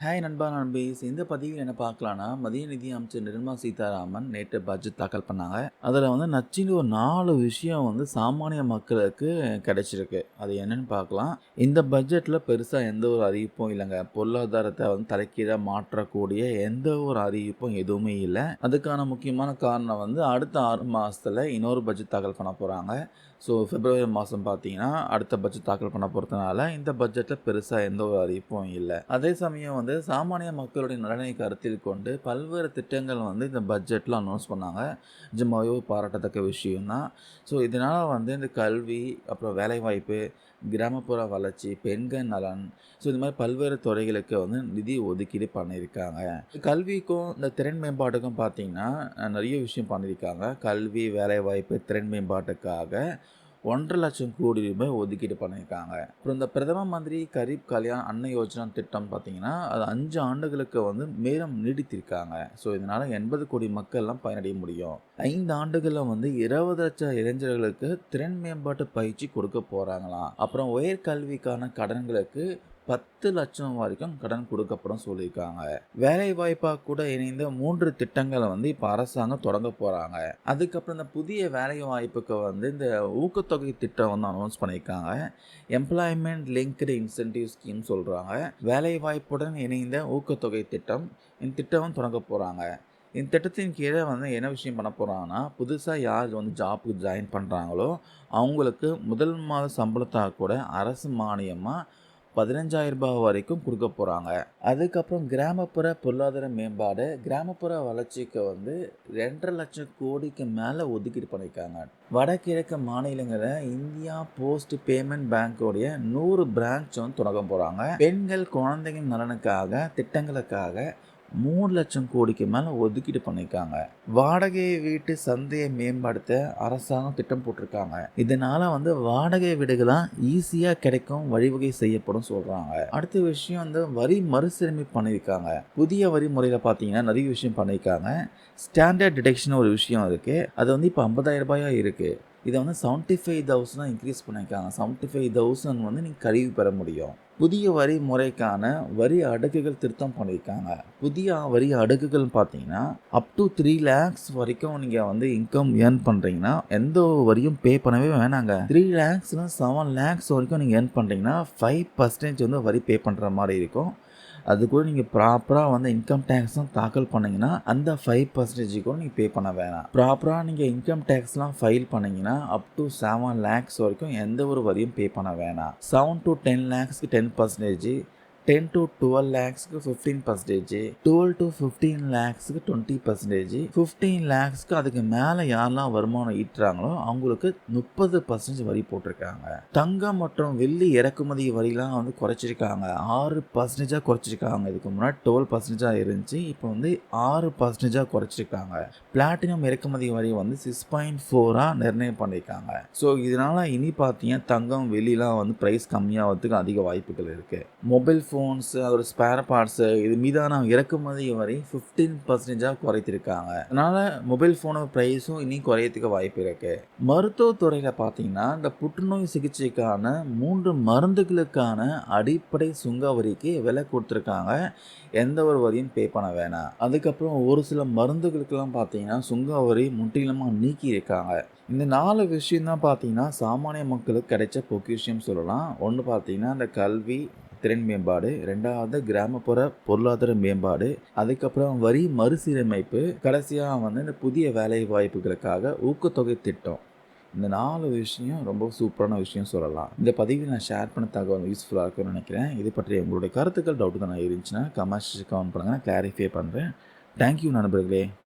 Hi நண்பா நண்பீஸ் இந்த பதிவில் என்ன பார்க்கலான்னா மத்திய நிதி அமைச்சர் நிர்மலா சீதாராமன் நேற்று பட்ஜெட் தாக்கல் பண்ணாங்க. அதில் வந்து நச்சின்னு ஒரு நாலு விஷயம் வந்து சாமானிய மக்களுக்கு கிடைச்சிருக்கு. அது என்னன்னு பார்க்கலாம். இந்த பட்ஜெட்டில் பெருசாக எந்த ஒரு அறிவிப்பும் இல்லைங்க. பொருளாதாரத்தை வந்து தலைக்கீழாக மாற்றக்கூடிய எந்த ஒரு அறிவிப்பும் எதுவுமே இல்லை. அதுக்கான முக்கியமான காரணம் வந்து அடுத்த ஆறு மாதத்தில் இன்னொரு பட்ஜெட் தாக்கல் பண்ண போகிறாங்க ஸோ பிப்ரவரி மாதம் பார்த்தீங்கன்னா அடுத்த பட்ஜெட் தாக்கல் பண்ண போகிறதுனால இந்த பட்ஜெட்டில் பெருசாக எந்த ஒரு அறிவிப்பும் இல்லை. அதே சமயம் வந்து சாமானிய மக்களுடைய நலனை கருத்தில் கொண்டு பல்வேறு திட்டங்கள் வந்து இந்த பட்ஜெட்டில் அனௌன்ஸ் பண்ணாங்க. நிஜமாவே பாராட்டத்தக்க விஷயம்தான். ஸோ இதனால் வந்து இந்த கல்வி அப்புறம் வேலைவாய்ப்பு கிராமப்புற வளர்ச்சி பெண்கள் நலன் ஸோ இந்த மாதிரி பல்வேறு துறைகளுக்கு வந்து நிதி ஒதுக்கீடு பண்ணியிருக்காங்க. கல்விக்கும் இந்த திறன் மேம்பாட்டுக்கும் பார்த்தீங்கன்னா நிறைய விஷயம் பண்ணியிருக்காங்க. கல்வி வேலைவாய்ப்பு திறன் மேம்பாட்டுக்காக ஒன்றரை லட்சம் கோடி ரூபாய் ஒதுக்கீடு பண்ணியிருக்காங்க. அப்புறம் இந்த பிரதம மந்திரி கரீப் கல்யாண் அன்ன யோஜனா திட்டம் பார்த்தீங்கன்னா அது அஞ்சு ஆண்டுகளுக்கு வந்து மேலும் நீடித்திருக்காங்க. ஸோ இதனால் எண்பது கோடி மக்கள்லாம் பயனடைய முடியும். ஐந்து ஆண்டுகளில் வந்து இருபது லட்சம் இளைஞர்களுக்கு திறன் மேம்பாட்டு பயிற்சி கொடுக்க போகிறாங்களாம் அப்புறம் உயர்கல்விக்கான கடன்களுக்கு பத்து லட்சம் வரைக்கும் கடன் கொடுக்கப்படும் சொல்லியிருக்காங்க. வேலை வாய்ப்பாக கூட இணைந்த மூன்று திட்டங்களை வந்து இப்போ அரசாங்கம் தொடங்க போகிறாங்க அதுக்கப்புறம் இந்த புதிய வேலை வாய்ப்புக்கு வந்து இந்த ஊக்கத்தொகை திட்டம் வந்து அனௌன்ஸ் பண்ணியிருக்காங்க. எம்ப்ளாய்மெண்ட் லிங்க்டு இன்சென்டிவ் ஸ்கீம் சொல்கிறாங்க வேலை வாய்ப்புடன் இணைந்த ஊக்கத்தொகை திட்டம் இந்த திட்டம் தொடங்க போகிறாங்க இந்த திட்டத்தின் கீழே வந்து என்ன விஷயம் பண்ண போகிறாங்கன்னா புதுசாக யார் வந்து ஜாப்புக்கு ஜாயின் பண்ணுறாங்களோ அவங்களுக்கு முதல் மாத சம்பளத்தாக கூட அரசு மானியமாக பதினஞ்சாயிரம் ரூபாய் வரைக்கும் கொடுக்க போகிறாங்க அதுக்கப்புறம் கிராமப்புற பொருளாதார மேம்பாடு கிராமப்புற வளர்ச்சிக்கு வந்து ரெண்டரை லட்சம் கோடிக்கு மேலே ஒதுக்கீடு பண்ணியிருக்காங்க வடகிழக்கு மாநிலங்களில் இந்தியா போஸ்ட் பேமெண்ட் பேங்கோடைய நூறு பிரான்ச் வந்து தொடங்க போகிறாங்க பெண்கள் குழந்தைகள் நலனுக்காக திட்டங்களுக்காக மூணு லட்சம் கோடிக்கு மேலே ஒதுக்கீடு பண்ணியிருக்காங்க வாடகை வீட்டு சந்தையை மேம்படுத்த அரசாங்கம் திட்டம் போட்டிருக்காங்க. இதனால் வந்து வாடகை வீடுகளாம் ஈஸியாக கிடைக்கும் வழிவகை செய்யப்படும் சொல்கிறாங்க அடுத்த விஷயம் வந்து வரி மறுசீரமைப்பு பண்ணியிருக்காங்க. புதிய வரி முறையில் பார்த்தீங்கன்னா நிறைய விஷயம் பண்ணியிருக்காங்க. ஸ்டாண்டர்ட் டிடெக்ஷன் ஒரு விஷயம் இருக்குது அது வந்து இப்போ ஐம்பதாயிரம் ரூபாயாக இருக்குது இதை வந்து செவன்ட்டி ஃபைவ் தௌசண்ட் இன்க்ரீஸ் பண்ணியிருக்காங்க. செவன்ட்டி ஃபைவ் தௌசண்ட் வந்து நீங்கள் கழிவு பெற முடியும். புதிய வரி முறைக்கான வரி அடுக்குகள் திருத்தம் பண்ணியிருக்காங்க. புதிய வரி அடுக்குகள் பார்த்தீங்கன்னா அப் டு த்ரீ லேக்ஸ் வரைக்கும் நீங்கள் வந்து இன்கம் ஏர்ன் பண்ணுறீங்கன்னா எந்த வரியும் பே பண்ணவே வேணாங்க. த்ரீ லேக்ஸ்னால் செவன் லேக்ஸ் வரைக்கும் நீங்கள் ஏர்ன் பண்ணுறீங்கன்னா ஃபைவ் பர்சன்டேஜ் வந்து வரி பே பண்ணுற மாதிரி இருக்கும். அது கூட நீங்கள் ப்ராப்பராக வந்து இன்கம் டேக்ஸும் தாக்கல் பண்ணிங்கன்னா அந்த ஃபைவ் பர்சன்டேஜ் கூட நீங்கள் பே பண்ண வேணாம். ப்ராப்பராக நீங்கள் இன்கம் டேக்ஸ்லாம் ஃபைல் பண்ணிங்கன்னா அப் டு செவன் லேக்ஸ் வரைக்கும் எந்த ஒரு வரியும் பே பண்ண வேணாம். Seven to ten லேக்ஸ்க்கு ten percentage ten to twelve லேக்ஸ்க்கு fifteen percentage twelve to fifteen லேக்ஸ்க்கு twenty percentage fifteen லேக்ஸ்க்கு அதுக்கு மேலே யாரெல்லாம் வருமானம் ஈட்டுறாங்களோ அவங்களுக்கு முப்பது பர்சன்டேஜ் வரி போட்டிருக்காங்க. தங்கம் மற்றும் வெள்ளி இறக்குமதி வரிலாம் வந்து குறைச்சிருக்காங்க. ஆறு பர்சன்டேஜாக குறைச்சிருக்காங்க. இதுக்கு முன்னாடி டுவெல் பர்சன்டேஜாக இருந்துச்சு இப்போ வந்து ஆறு பர்சன்டேஜாக குறைச்சிருக்காங்க. பிளாட்டினம் இறக்குமதி வரி வந்து சிக்ஸ் பாயிண்ட் ஃபோராக நிர்ணயம் பண்ணியிருக்காங்க ஸோ இதனால் இனி பார்த்தீங்கன்னா தங்கம் வெளிலாம் வந்து ப்ரைஸ் கம்மியாகிறதுக்கு அதிக வாய்ப்புகள் இருக்குது மொபைல் ஃபோன் ஃபோன்ஸு அதோட ஸ்பேர் பார்ட்ஸு இது மீதான இறக்குமதி வரை ஃபிஃப்டீன் பர்சன்டேஜாக குறைத்திருக்காங்க. அதனால் மொபைல் ஃபோனோட ப்ரைஸும் இனி குறையத்துக்கு வாய்ப்பு இருக்குது மருத்துவத்துறையில் பார்த்தீங்கன்னா இந்த புற்றுநோய் சிகிச்சைக்கான மூன்று மருந்துகளுக்கான அடிப்படை சுங்க வரிக்கு விலை கொடுத்துருக்காங்க. எந்த ஒரு வரியும் பே பண்ண வேணாம். அதுக்கப்புறம் ஒரு சில மருந்துகளுக்கெல்லாம் பார்த்தீங்கன்னா சுங்க வரி முற்றிலுமாக நீக்கி இருக்காங்க இந்த நாலு விஷயம் தான் பார்த்தீங்கன்னா சாமானிய மக்களுக்கு கிடைச்ச பொக்கிஷியம் சொல்லலாம். ஒன்று பார்த்தீங்கன்னா இந்த கல்வி திறன் மேம்பாடு ரெண்டாவது கிராமப்புற பொருளாதார மேம்பாடு அதுக்கப்புறம் வரி மறுசீரமைப்பு கடைசியாக வந்து இந்த புதிய வேலை வாய்ப்புகளுக்காக ஊக்கத்தொகை திட்டம். இந்த நாலு விஷயம் ரொம்ப சூப்பரான விஷயம் சொல்லலாம். இந்த பதிவில் நான் ஷேர் பண்ண தகவல் யூஸ்ஃபுல்லாக இருக்கும்னு நினைக்கிறேன். இது பற்றி உங்களுடைய கருத்துக்கள் டவுட்டு தான் இருந்துச்சுன்னா கமெண்ட்ஸ் கவுண்ட் பண்ணுங்கள் நான் கிளாரிஃபை பண்ணுறேன் தேங்க்யூ நண்பர்களே.